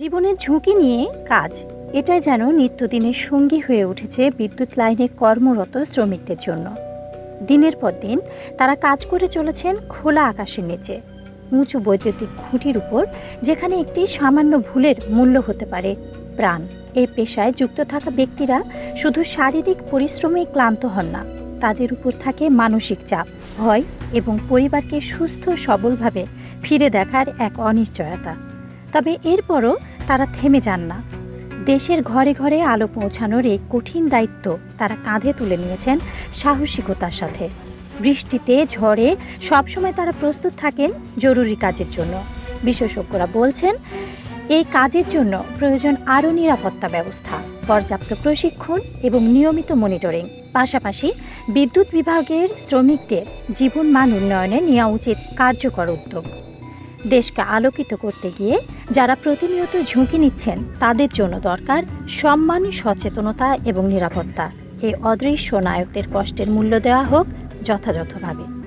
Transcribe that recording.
জীবনের ঝুঁকি নিয়ে কাজ। এটাই যেন নিত্যদিনের সঙ্গী হয়ে উঠেছে বিদ্যুৎ লাইনে কর্মরত শ্রমিকদের জন্য। দিনের পর দিন তারা কাজ করে চলেছেন খোলা আকাশের নিচে। উঁচু বৈদ্যুতিক খুঁটির উপর, যেখানে একটি সামান্য ভুলের মূল্য হতে পারে, প্রাণ। এই পেশায় যুক্ত থাকা ব্যক্তিরা শুধু শারীরিক পরিশ্রমেই ক্লান্ত হন না। তাদের উপর থাকে মানসিক চাপ, ভয় এবং পরিবারকে সুস্থ সবলভাবে ফিরে দেখার এক অনিশ্চয়তা। তবে এরপরও তারা থেমে যান না। দেশের ঘরে ঘরে আলো পৌঁছানোর এই কঠিন দায়িত্ব তারা কাঁধে তুলে নিয়েছেন সাহসিকতার সাথে। বৃষ্টিতে, ঝড়ে সবসময় তারা প্রস্তুত থাকেন জরুরি কাজের জন্য। বিশেষজ্ঞরা বলছেন, এই কাজের জন্য প্রয়োজন আরও নিরাপত্তা ব্যবস্থা, পর্যাপ্ত প্রশিক্ষণ এবং নিয়মিত মনিটরিং। পাশাপাশি বিদ্যুৎ বিভাগের শ্রমিকদের জীবন মান উন্নয়নে নেওয়া উচিত কার্যকর উদ্যোগ। দেশকে আলোকিত করতে গিয়ে যারা প্রতিনিয়ত ঝুঁকি নিচ্ছেন, তাদের জন্য দরকার সম্মান, সচেতনতা এবং নিরাপত্তা। এই অদৃশ্য নায়কদের কষ্টের মূল্য দেওয়া হোক যথাযথভাবে।